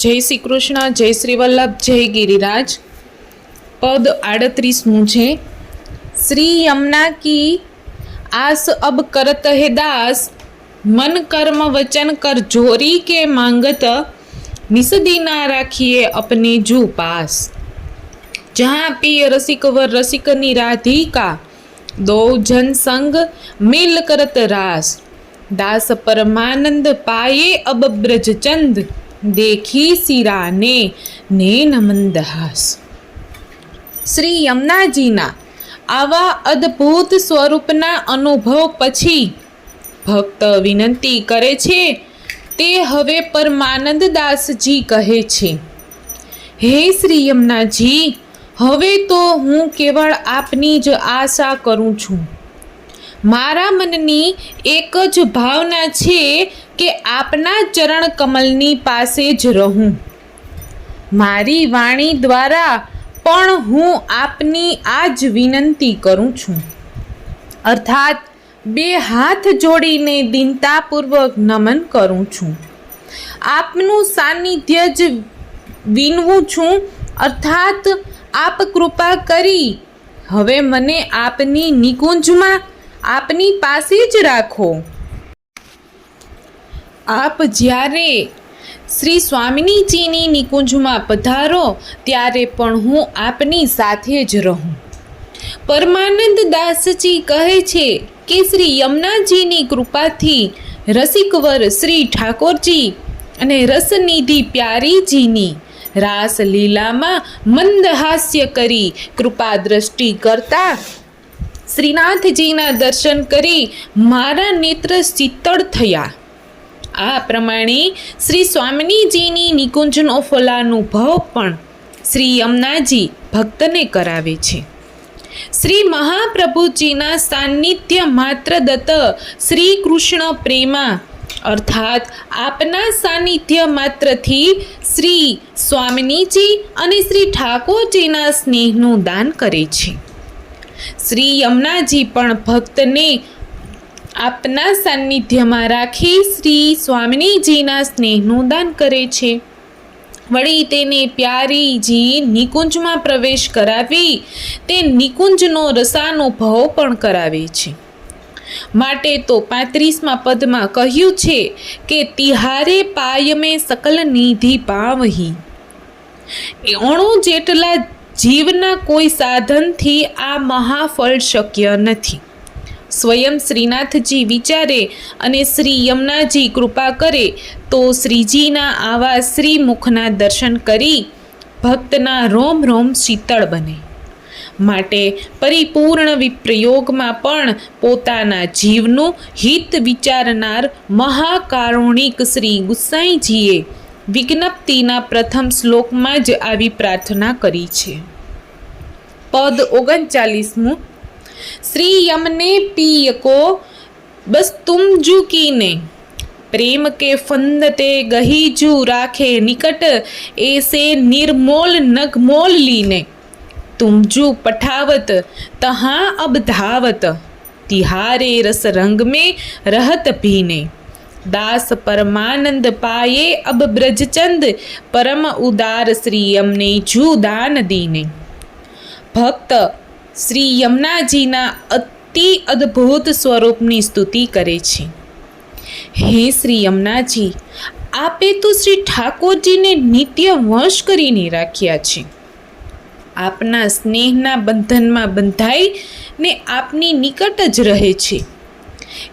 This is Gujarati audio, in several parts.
जय श्री कृष्ण जय श्री वल्लभ जय गिरिराज पद आड़तरीसू श्री यमुना की आस अब करत है दास मन कर्म वचन कर जोरी के मांगत मिसदीना राखिए अपने जू पास जहाँ पिय रसिक व रसिक निराधिका दो जन संग मिल करत रास दास परमानंद पाए अब ब्रजचंद चंद દેખી સિરાને ને નમનદહાસ શ્રી યમુનાજીના આવા અદ્ભુત સ્વરૂપના અનુભવ પછી ભક્ત વિનંતી કરે છે, તે હવે પરમાનંદદાસજી કહે છે, હે શ્રી યમુનાજી, હવે તો હું કેવળ આપની જ આશા કરું છું. મારા મનની એક જ ભાવના છે કે આપના ચરણ કમલની પાસે જ રહું. મારી વાણી દ્વારા પણ હું આપની આ જ વિનંતી કરું છું. અર્થાત, બે હાથ જોડીને દિનતાપૂર્વક નમન કરું છું. આપનું સાનિધ્ય જ વિનવું છું. અર્થાત, આપ કૃપા કરી હવે મને આપની નિકુંજમાં આપની પાસે જ રાખો. આપ જ્યારે શ્રી સ્વામિનીજીની નિકુંજમાં પધારો, ત્યારે પણ હું આપની સાથે જ રહું. પરમાનંદ દાસજી કહે છે કે શ્રી યમુનાજીની કૃપાથી રસિકવર શ્રી ઠાકોરજી અને રસનિધિ પ્યારીજીની રાસલીલામાં મંદહાસ્ય કરી કૃપા દ્રષ્ટિ કરતા શ્રીનાથજીના દર્શન કરી મારા નેત્ર શીતળ થયા. આ પ્રમાણે શ્રી સ્વામિનીજીની નિકુંજનો ફલાનુભવ પણ શ્રી યમુનાજી ભક્તને કરાવે છે. શ્રી મહાપ્રભુજીના સાન્નિધ્ય માત્ર દત્ત શ્રી કૃષ્ણ પ્રેમા, અર્થાત આપના સાનિધ્ય માત્રથી શ્રી સ્વામિનીજી અને શ્રી ઠાકોરજીના સ્નેહનું દાન કરે છે. શ્રી યમુનાજી પણ ભક્તને આપના સાનિધ્યમાં રાખી શ્રી સ્વામિનીજીના સ્નેહનું દાન કરે છે. વળી તેને પ્યારીજી નિકુંજમાં પ્રવેશ કરાવી તે નિકુંજનો રસાનુભવ પણ કરાવે છે. માટે તો પાંત્રીસમાં પદમાં કહ્યું છે કે તિહારે પાયમે સકલ નિધિ પાવહી અણુ જેટલા જીવના કોઈ સાધનથી આ મહાફળ શક્ય નથી. સ્વયં શ્રીનાથજી વિચારે અને શ્રી યમુનાજી કૃપા કરે, તો શ્રીજીના આવા શ્રીમુખના દર્શન કરી ભક્તના રોમ રોમ શીતળ બને. માટે પરિપૂર્ણ વિપ્રયોગમાં પણ પોતાના જીવનું હિત વિચારનાર મહાકારુણિક શ્રી ગુસાઈજીએ વિજ્ઞપ્તિના પ્રથમ શ્લોકમાં જ આવી પ્રાર્થના કરી છે. પદ ઓગણચાલીસમું श्री यम ने पीय को बस तुम जू की ने प्रेम के फंद ते गही जू राखे निकट, ऐसे निर्मोल नगमोल लीने। तुम जू पठावत, तहाँ अब धावत। तिहारे रस रंग में रहत भीने दास परमानंद पाए अब ब्रजचंद, परम उदार श्री यम ने जू दान दीने। भक्त શ્રી યમુનાજીના અતિ અદ્ભુત સ્વરૂપની સ્તુતિ કરે છે. હે શ્રી યમુનાજી, આપે તો શ્રી ઠાકોરજીને નિત્ય વંશ કરીને રાખ્યા છે. આપના સ્નેહના બંધનમાં બંધાઈ ને આપની નિકટ જ રહે છે.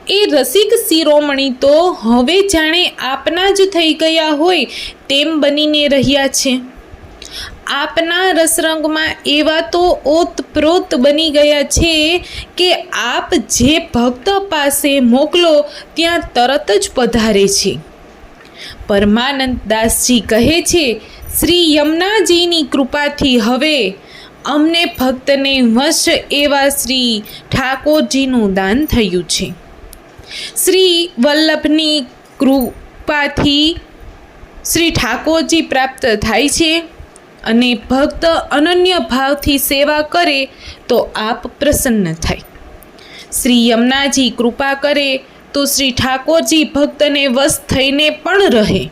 એ રસિક શિરોમણી તો હવે જાણે આપના જ થઈ ગયા હોય તેમ બનીને રહ્યા છે. આપના રસરંગમાં એવા તો ઓતપ્રોત બની ગયા છે કે આપ જે ભક્ત પાસે મોકલો ત્યાં તરત જ પધારે છે. પરમાનંદ દાસજી કહે છે, શ્રી યમુનાજીની કૃપાથી હવે અમને ભક્તને વશ એવા શ્રી ઠાકોરજીનું દાન થયું છે. શ્રી વલ્લભની કૃપાથી શ્રી ઠાકોરજી પ્રાપ્ત થાય છે. અને ભક્ત અનન્ય ભાવથી સેવા કરે તો આપ પ્રસન્ન થાય. શ્રી યમુનાજી કૃપા કરે તો શ્રી ઠાકોરજી ભક્તને વશ થઈને પણ રહે.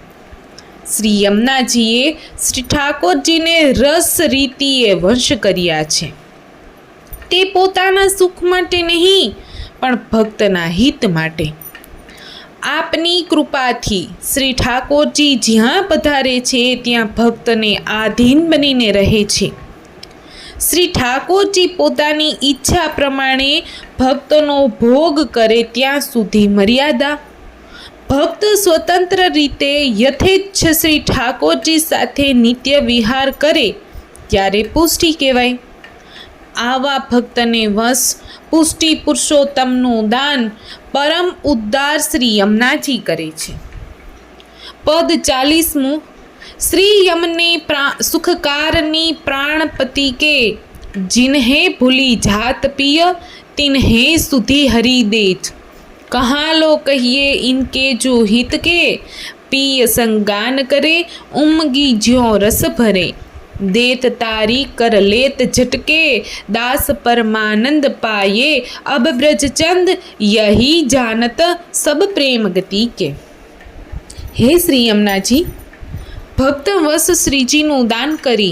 શ્રી યમુનાજીએ શ્રી ઠાકોરજીને રસ રીતિએ વંશ કર્યા છે. તે પોતાના સુખ માટે નહીં, પણ ભક્તના હિત માટે. આપની કૃપાથી શ્રી ઠાકોરજી જ્યાં પધારે છે, ત્યાં ભક્તને આધીન બનીને રહે છે. શ્રી ઠાકોરજી પોતાની ઈચ્છા પ્રમાણે ભક્તનો ભોગ કરે ત્યાં સુધી મર્યાદા. ભક્ત સ્વતંત્ર રીતે યથેચ્છ શ્રી ઠાકોરજી સાથે નિત્ય વિહાર કરે, ત્યારે પુષ્ટિ કહેવાય. આવા ભક્તને વશ, પુષ્ટિ પુરુષોત્તમનું દાન પરમ ઉદ્ધાર શ્રી યમનાજી કરે છે. પદ ચાલીસમું, શ્રી યમને સુખકારની પ્રાણપતિ કે, જિન્હે ભૂલી જાત પિય, તિન્હે સુધી હરી દેજ કહા લો કહીએ ઇનકે જો હિત કે, પિય સંગાન કરે, ઉમગી જ્યો રસ ભરે. देत तारी कर लेत झटके दास परमानंद पाए अब ब्रज चंद यही जानत सब प्रेम गति के હે શ્રી યમુનાજી ભક્ત વશ શ્રીજીનું દાન કરી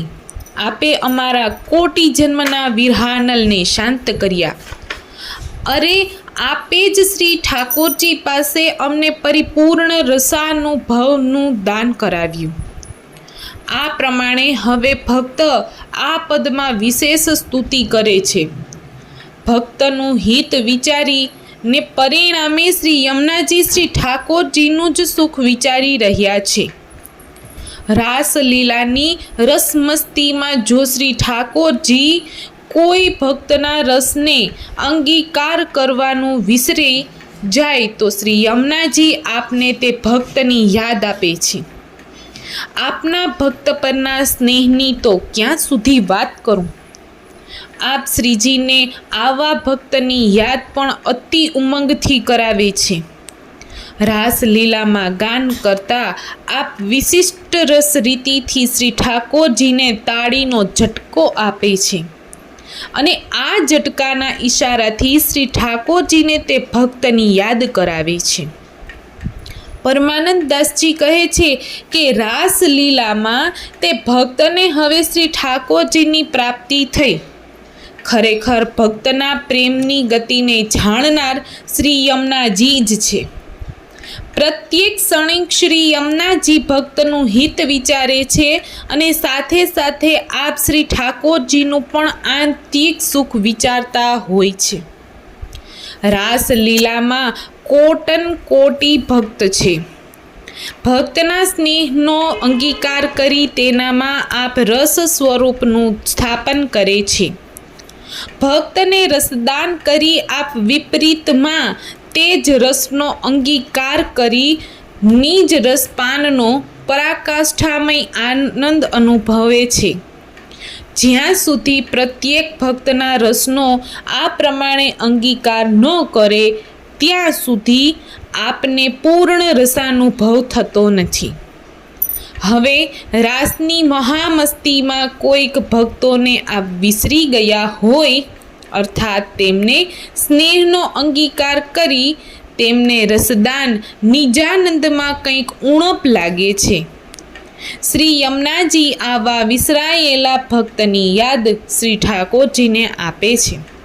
આપે અમારા કોટી જન્મના વિરહાનલને શાંત કર્યા અરે આપે જ શ્રી ઠાકોરજી પાસે અમને પરિપૂર્ણ રસાનુભવનું દાન કરાવ્યું આ પ્રમાણે હવે ભક્ત આ પદમાં વિશેષ સ્તુતિ કરે છે. ભક્તનું હિત વિચારી ને પરિણામે શ્રી યમુનાજી શ્રી ઠાકોરજીનું જ સુખ વિચારી રહ્યા છે. રાસલીલાની રસમસ્તીમાં જો શ્રી ઠાકોરજી કોઈ ભક્તના રસને અંગીકાર કરવાનું વિસરે જાય તો શ્રી યમુનાજી આપને તે ભક્તની યાદ આપે છે. આપના ભક્ત પરના સ્નેહની તો ક્યાં સુધી વાત કરું? આપ શ્રીજીને આવા ભક્તની યાદ પણ અતિ ઉમંગથી કરાવે છે. રાસલીલામાં ગાન કરતા આપ વિશિષ્ટ રસ રીતિથી શ્રી ઠાકોરજીને તાળીનો ઝટકો આપે છે. અને આ ઝટકાના ઈશારાથી શ્રી ઠાકોરજીને તે ભક્તની યાદ કરાવે છે. પરમાનંદ દાસજી કહે છે કે રાસલીલામાં તે ભક્તને હવે શ્રી ઠાકોરજીની પ્રાપ્તિ થઈ. ખરેખર ભક્તના પ્રેમની ગતિને જાણનાર શ્રી યમુનાજી જ છે. પ્રત્યેક ક્ષણિક શ્રી યમુનાજી ભક્તનું હિત વિચારે છે અને સાથે સાથે આપ શ્રી ઠાકોરજીનું પણ આંતરિક સુખ વિચારતા હોય છે. રાસલીલામાં કોટન કોટી ભક્ત છે. ભક્તના સ્નેહનો અંગીકાર કરી તેનામાં આપ રસ સ્વરૂપનું સ્થાપન કરે છે. ભક્તને રસદાન કરી આપ વિપરીતમાં તે જ રસનો અંગીકાર કરી નિજ રસપાનનો પરાકાષ્ઠામય આનંદ અનુભવે છે. જ્યાં સુધી પ્રત્યેક ભક્તના રસનો આ પ્રમાણે અંગીકાર ન કરે ત્યાં સુધી આપને પૂર્ણ રસાનુભવ થતો નથી. હવે રાસની મહામસ્તીમાં કોઈક ભક્તોને આ વિસરી ગયા હોય, અર્થાત તેમને સ્નેહનો અંગીકાર કરી તેમને રસદાન નિજાનંદમાં કંઈક ઉણપ લાગે છે. શ્રી યમુનાજી આવા વિસરાયેલા ભક્તની યાદ શ્રી ઠાકોરજીને આપે છે.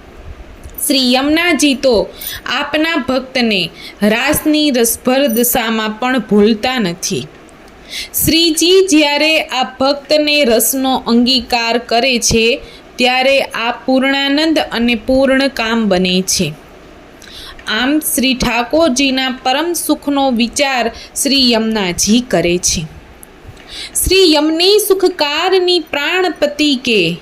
શ્રી યમુનાજી તો આપના ભક્તને રાસની રસભર દશામાં પણ ભૂલતા નથી. શ્રીજી જ્યારે આ ભક્તને રસનો અંગીકાર કરે છે, ત્યારે આ પૂર્ણાનંદ અને પૂર્ણ કામ બને છે. આમ શ્રી ઠાકોરજીના પરમ સુખનો વિચાર શ્રી યમુનાજી કરે છે. શ્રી યમની સુખકારની પ્રાણપતિ કે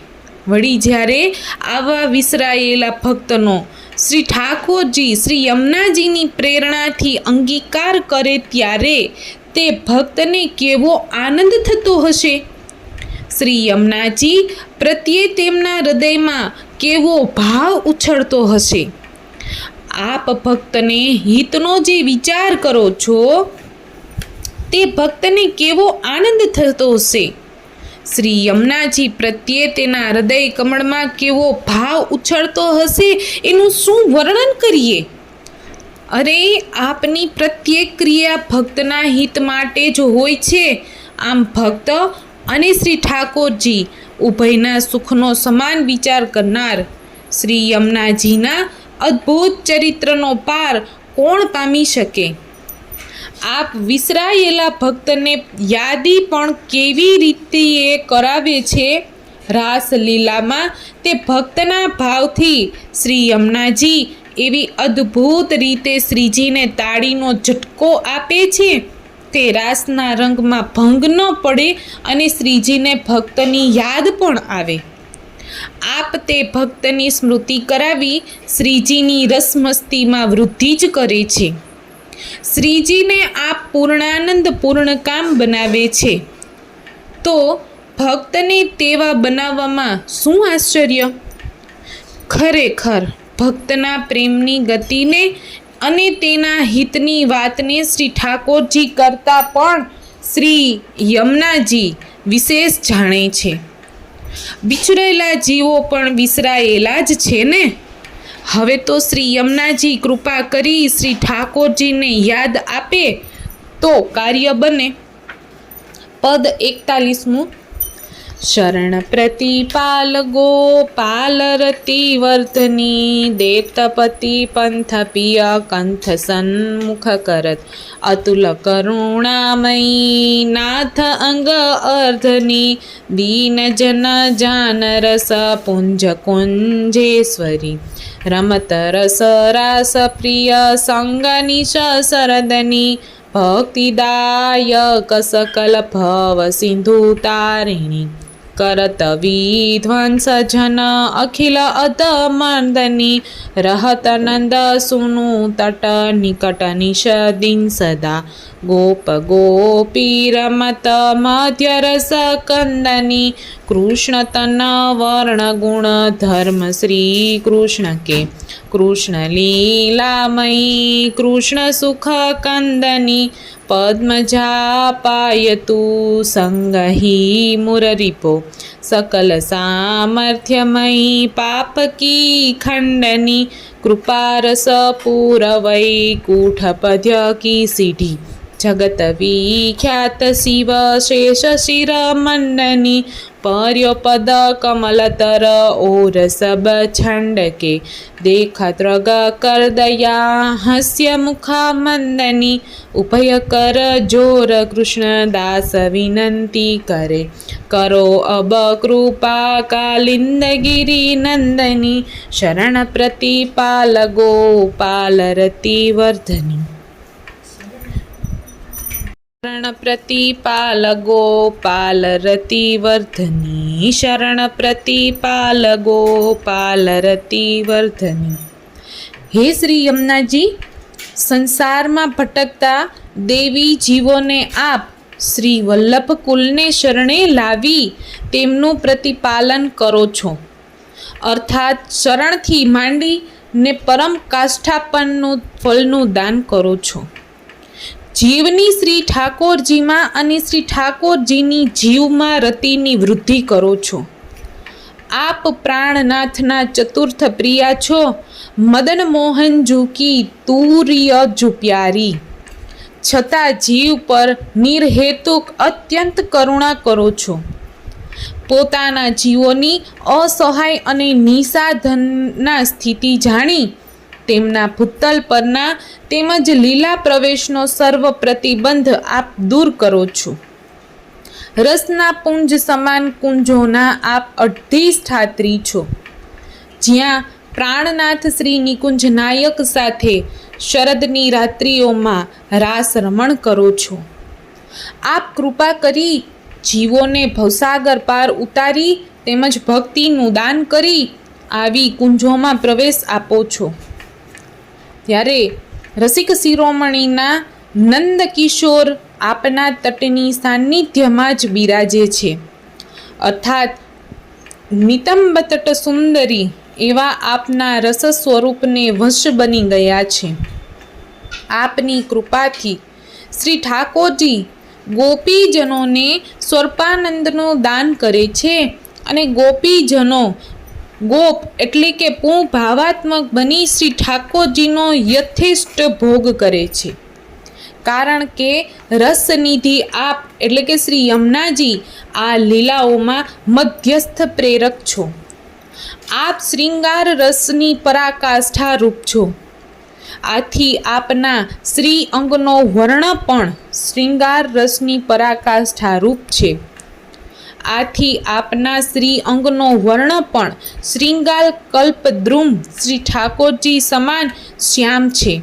વળી જ્યારે આવા વિસરાયેલા ભક્તનો શ્રી ઠાકોરજી શ્રી યમુનાજીની પ્રેરણાથી અંગીકાર કરે ત્યારે તે ભક્તને કેવો આનંદ થતો હશે? શ્રી યમુનાજી પ્રત્યે તેમના હૃદયમાં કેવો ભાવ ઉછળતો હશે? આપ ભક્તને હિતનો જે વિચાર કરો છો, તે ભક્તને કેવો આનંદ થતો હશે? શ્રી યમુનાજી પ્રત્યે તેના હૃદય કમળમાં કેવો ભાવ ઉછળતો હશે, એનું શું વર્ણન કરીએ? અરે, આપની પ્રત્યેક ક્રિયા ભક્તના હિત માટે જ હોય છે. આમ ભક્ત અને શ્રી ઠાકોરજી ઉભયના સુખનો સમાન વિચાર કરનાર શ્રી યમુનાજીના અદ્ભુત ચરિત્રનો પાર કોણ પામી શકે? આપ વિસરાયેલા ભક્તને યાદી પણ કેવી રીતે એ કરાવે છે? રાસલીલામાં તે ભક્તના ભાવથી શ્રી યમુનાજી એવી અદ્ભુત રીતે શ્રીજીને તાળીનો ઝટકો આપે છે. તે રાસના રંગમાં ભંગ ન પડે અને શ્રીજીને ભક્તની યાદ પણ આવે. આપ તે ભક્તની સ્મૃતિ કરાવી શ્રીજીની રસમસ્તીમાં વૃદ્ધિ જ કરે છે. શ્રીજીને આ પૂર્ણાનંદ પૂર્ણ કામ બનાવે છે. તો ભક્તને તેવા બનાવવામાં શું આશ્ચર્ય? ખરેખર ભક્તના પ્રેમની ગતિને અને તેના હિતની વાતને શ્રી ઠાકોરજી કરતાં પણ શ્રી યમુનાજી વિશેષ જાણે છે. વિચરેલા જીવો પણ વિસરાયેલા જ છે ને? હવે તો શ્રી યમુનાજી કૃપા કરી શ્રી ઠાકોરજીને યાદ આપે તો કાર્ય બને. પદ એકતાલીસમું. શરણ પ્રતિપાલ ગોપાલ રતિ વર્ધની દેતપતિ પંથ પિય કંથ સન્મુખ કરત. અતુલ કરુણામયી નાથ અંગ અર્ધની દીન જન જાન રસ પુંજ કુંજેશ્વરી. રમત રસ રાસ પ્રિય સંગની શરદની ભક્તિદાયક સકલ ભવ સિંધુ તારિણી કરત વિધ્વંસ જન અખિલ અતમર્દની રહત નંદ સુનુ તટ નિકટ નિષદિન સદા. ગોપ ગોપી રમત મધ્ય રસ કંદની કૃષ્ણ તન વર્ણ ગુણ ધર્મ શ્રી કૃષ્ણ કે કૃષ્ણ લીલામયી કૃષ્ણ સુખ કંદની પદ્મજા પાયતુ સંગહી મુરરીપો. સકલ સામર્થ્યમયી પાપકી ખંડની કૃપારસ પૂરવૈ કૂઠપદ્ય કી સીઢી. જગત વિખ્યાત શિવ શેષ શિર મંડની પર્યોપદ કમલતર ઓર સબ છંડ કે દેખત્રગ કરદયા હસ્ય મુખા મંદની ઉભય કર જોર કૃષ્ણદાસ વિનંતી કરે કરો અબ કૃપા કાલિંદગીરી નંદની શરણ પ્રતિપાલ ગોપાલ રતિ વર્ધની શરણ ગોપાલ રતિ વર્ધની શરણ પ્રતિપાલ ગોપાલ રતિ વર્ધની હે શ્રી યમુનાજી સંસારમાં ભટકતા દેવી જીવોને આપ શ્રી વલ્લભ કુલને શરણે લાવી તેમનું પ્રતિપાલન કરો છો. અર્થાત શરણથી માંડી ને પરમ કાષ્ઠાપનનું ફળનું દાન કરો છો. જીવની શ્રી ઠાકોરજીમાં અને શ્રી ઠાકોરજીની જીવમાં રતિની વૃદ્ધિ કરો છો. આપ પ્રાણનાથના ચતુર્થ પ્રિયા છો. મદન મોહન ઝૂકી તુર્ય ઝુપ્યારી. છતાં જીવ પર નિર્હેતુક અત્યંત કરુણા કરો છો. પોતાના જીવોની અસહાય અને નિસાધનના સ્થિતિ જાણી તેમના ભૂતલ પરના તેમજ લીલા પ્રવેશનો સર્વ પ્રતિબંધ આપ દૂર કરો છો. રસના પુંજ સમાન કુંજોના આપ અડધી સ્થાત્રી છો. જ્યાં પ્રાણનાથ શ્રી નિકુંજ નાયક સાથે શરદની રાત્રિઓમાં રાસ રમણ કરો છો. આપ કૃપા કરી જીવોને ભવસાગર પાર ઉતારી તેમજ ભક્તિનું દાન કરી આવી કુંજોમાં પ્રવેશ આપો છો. ત્યારે રસિક શિરોમણીના નંદ કિશોર આપના તટની સાનિધ્યમાં જ બિરાજે છે. અર્થાત નિતંબ તટ સુંદરી એવા આપના રસ સ્વરૂપને વશ બની ગયા છે. આપની કૃપાથી શ્રી ઠાકોરજી ગોપીજનોને સ્વર્પાનંદનું દાન કરે છે અને ગોપીજનો ગોપ એટલે કે પૂ ભાવાત્મક બની શ્રી ઠાકોરજીનો યથેષ્ટ ભોગ કરે છે. કારણ કે રસનિધિ આપ એટલે કે શ્રી યમુનાજી આ લીલાઓમાં મધ્યસ્થ પ્રેરક છો. આપ શ્રૃંગાર રસની પરાકાષ્ઠા રૂપ છો. આથી આપના શ્રી અંગનો વર્ણ પણ શ્રૃંગાર રસની પરાકાષ્ઠા રૂપ છે. આથી આપના શ્રી અંગનો વર્ણ પણ શ્રીંગાલ કલ્પદ્રુમ શ્રી ઠાકોરજી સમાન શ્યામ છે.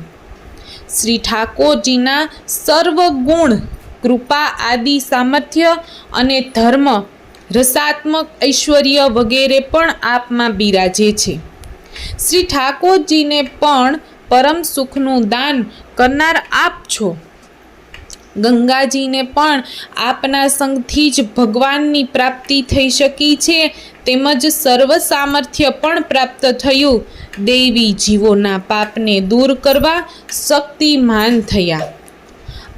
શ્રી ઠાકોરજીના સર્વ ગુણ કૃપા, આદિ, સામર્થ્ય અને ધર્મ રસાત્મક ઐશ્વર્ય વગેરે પણ આપમાં બિરાજે છે. શ્રી ઠાકોરજીને પણ પરમ સુખનું દાન કરનાર આપ છો. ગંગાજીને પણ આપના સંગથી જ ભગવાનની પ્રાપ્તિ થઈ શકી છે, તેમજ સર્વ સામર્થ્ય પણ પ્રાપ્ત થયું. દેવી જીવોના પાપને દૂર કરવા શક્તિમાન થયા.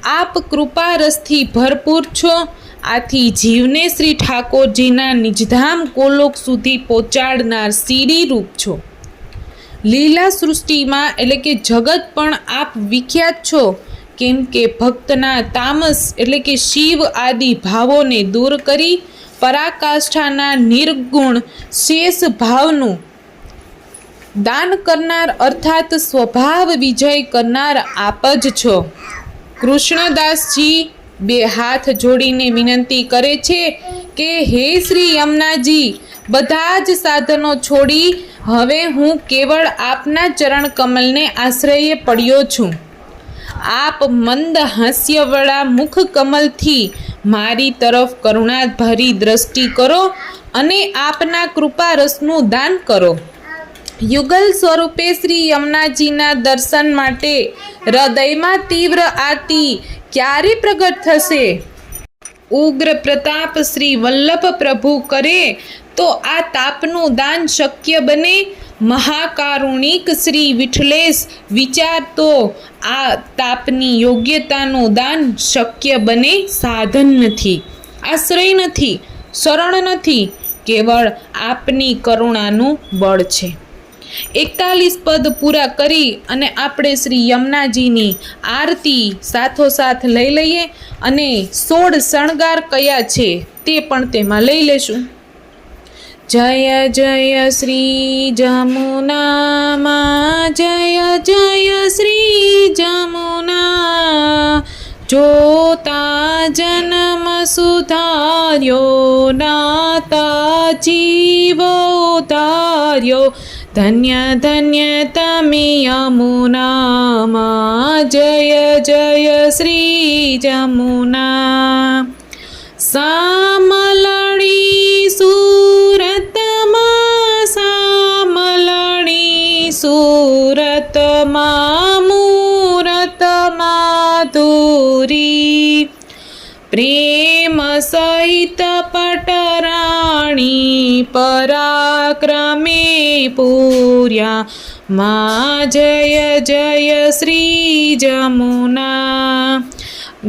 આપ કૃપા રસથી ભરપૂર છો. આથી જીવને શ્રી ઠાકોરજીના નિજધામ કોલોક સુધી પહોંચાડનાર સીડી રૂપ છો. લીલા સૃષ્ટિમાં એટલે કે જગત પણ આપ વિખ્યાત છો. કેમ કે ભક્તના તામસ એટલે કે શિવ આદિ ભાવોને દૂર કરી પરાકાષ્ઠાના નિર્ગુણ શેષ ભાવનું દાન કરનાર અર્થાત સ્વભાવ વિજય કરનાર આપ જ છો. કૃષ્ણદાસજી બે હાથ જોડીને વિનંતી કરે છે કે, હે શ્રી યમુનાજી, બધા જ સાધનો છોડી હવે હું કેવળ આપના ચરણ કમલને આશ્રયે પડ્યો છું. આપ મંદ હાસ્યવાળા મુખ કમલથી મારી તરફ કરુણાભરી દ્રષ્ટિ કરો અને આપના કૃપા રસનું દાન કરો. યુગલ સ્વરૂપે શ્રી યમુનાજીના દર્શન માટે હૃદયમાં તીવ્ર આરતી ક્યારે પ્રગટ થશે? ઉગ્ર પ્રતાપ શ્રી વલ્લભ પ્રભુ કરે તો આ તાપનું દાન શક્ય બને. મહાકારુણિક શ્રી વિઠ્ઠલેશ વિચાર તો આ તાપની યોગ્યતાનું દાન શક્ય બને સાધન નથી, આશ્રય નથી, શરણ નથી, કેવળ આપની કરુણાનું બળ છે. એકતાલીસ પદ પૂરા કરી અને આપણે શ્રી યમુનાજીની આરતી સાથોસાથ લઈ લઈએ અને સોળ શણગાર કયા છે તે પણ તેમાં લઈ લેશું. જય જય શ્રી જમુનામાં જય જય શ્રી જમુના. જોતા જન્મ સુધાર્યો, નાતા જીવો તાર્યો ધન્ય ધન્ય તમે યમુનામાં. જય જય શ્રી જમુના. સામલણી સુરતમાં મૂરત માધુરી પ્રેમ સહિત પટરાણી પરાક્રમે પૂર્યા મા જય જય શ્રી જમુના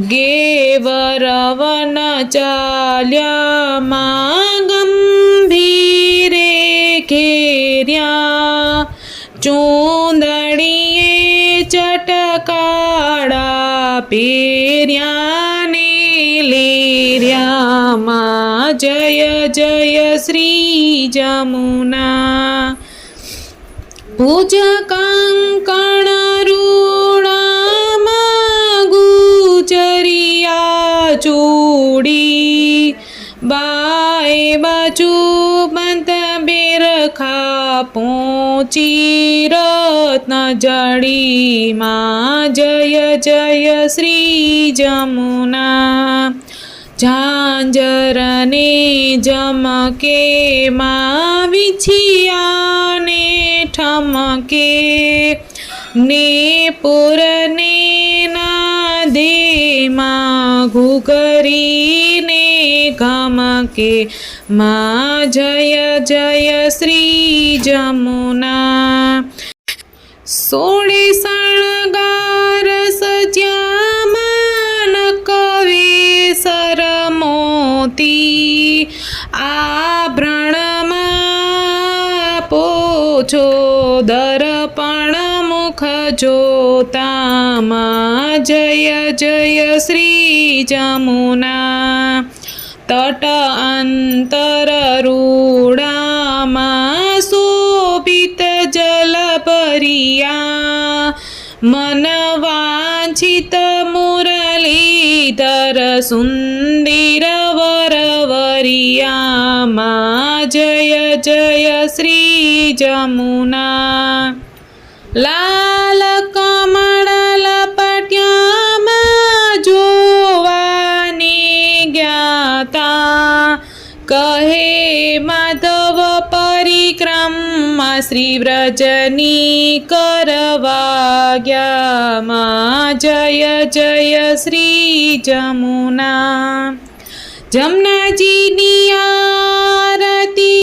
ગેવરવન ચાલ્યા માં ગંભીરે ઘેર્યા ચૂંદડીએ ચટકાળા પેર્યા ને લેર્યા માં જય જય શ્રી જમુના પૂજ કંકણ રૂણામાં ગુજરિયા ચૂડી બાય બાજુ બંધ બેરખા પહોંચી રત્ન જડીમાં જય જય શ્રી જમુના ઝાંઝરને જમકે માં વિછિયાને ઠમકે. ને પુરને નાદેમાં ઘુઘરીને ગમકે. માં જય જય શ્રી જમુના સોળે શણગાર સજ્યામાન કવે સરમોતી. આભરણમાં પોછો દર્પણ મુખ જોતામાં. જય જય શ્રી જમુના. તટ અંતર રૂડામાં પરિયા મન વાંછિત મુરલીધર સુંદર વરવરિયામાં જય જય શ્રી જમુના. લાલ શ્રી વ્રજની કરવાગ્યામાં જય જય શ્રી જમુના જમનાજીની આરતી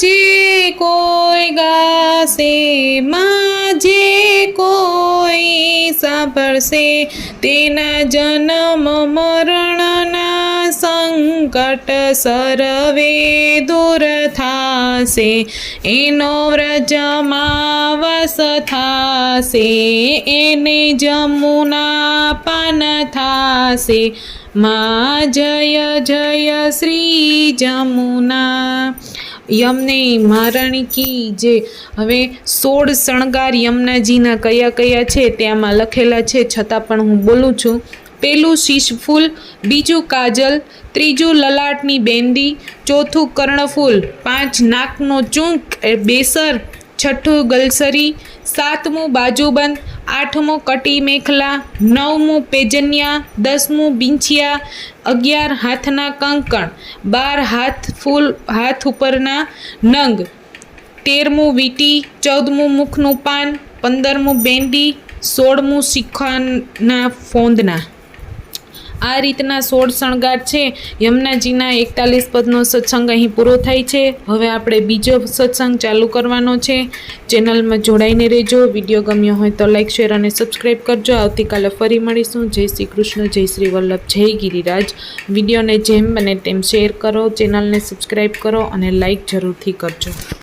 માજે કોઈ ગાશે, માજે કોઈ સાંભળશે. તેના જન્મ મરણના સંકટ સરવે દૂર થાશે. એનો વ્રજમાં વસ થાશે. એને જમુના પાન થાશે. માં જય જય શ્રી જમુના. યમને મહારાણી કી જે હવે સોળ શણગાર યમુનાજીના કયા કયા છે ત્યાંમાં લખેલા છે. છતાં પણ હું બોલું છું. પેલું શીશફૂલ, બીજું કાજલ, ત્રીજું લલાટની બેંદી, ચોથું કર્ણફૂલ, પાંચ નાકનો ચૂંક, એ બેસર, છઠ્ઠું ગલસરી સાતમું બાજુબંધ આઠમું કટી મેખલા, નવમું પેજન્યા, દસમું બિંછિયા, અગિયાર હાથના કંકણ, બાર હાથ ફૂલ હાથ ઉપરના નંગ, તેરમું વીટી, ચૌદમું મુખનું પાન, પંદરમું બેંડી, સોળમું શિખાના ફોંદના. આ રીતના સોળ શણગાર છે. યમુનાજીના એકતાલીસ પદનો સત્સંગ અહીં પૂરો થાય છે. હવે આપણે બીજો સત્સંગ ચાલુ કરવાનો છે. ચેનલમાં જોડાઈને રહેજો. વીડિયો ગમ્યો હોય તો લાઈક, શેર અને સબસ્ક્રાઈબ કરજો. આવતીકાલે ફરી મળીશું. જય શ્રી કૃષ્ણ, જય શ્રી વલ્લભ, જય ગિરિરાજ. વિડીયોને જેમ બને તેમ શેર કરો, ચેનલને સબસ્ક્રાઈબ કરો અને લાઈક જરૂરથી કરજો.